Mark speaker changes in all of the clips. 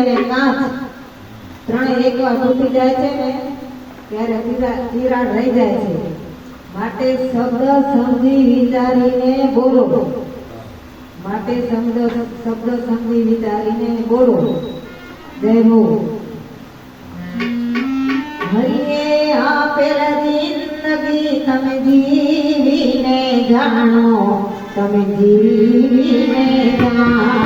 Speaker 1: ભક્તિ નાથ ત્રણે એકવાર તૂટી જાય છે ને, ત્યારે તિરાડ રહી જાય છે. માટે શબ્દ સમજી વિચારીને બોલો. માટે શબ્દ શબ્દ સમજી વિચારીને બોલો. જય હો હરિએ આપેલ જિંદગી તમે જીવીને જાણો. તમે જીવીને જાણો.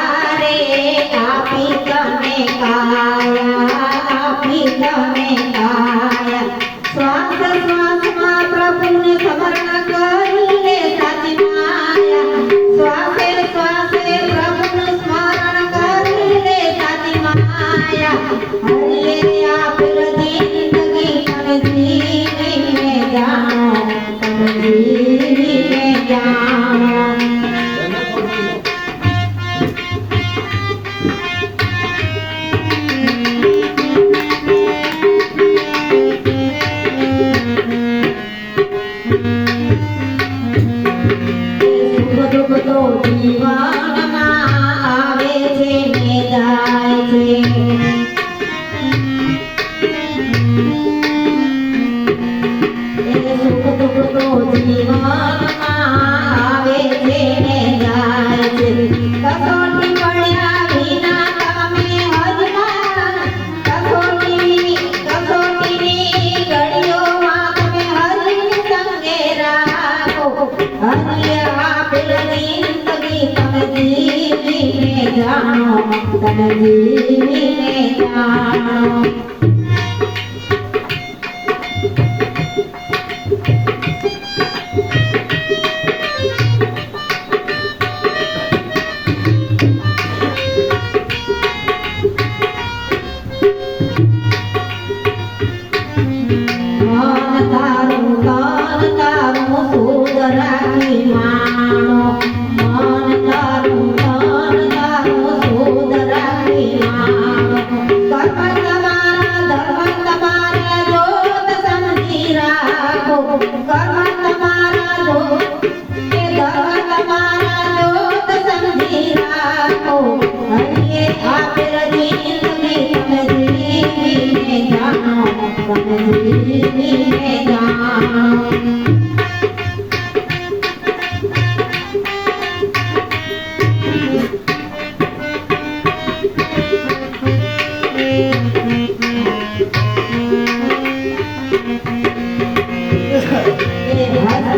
Speaker 1: जानो Bye.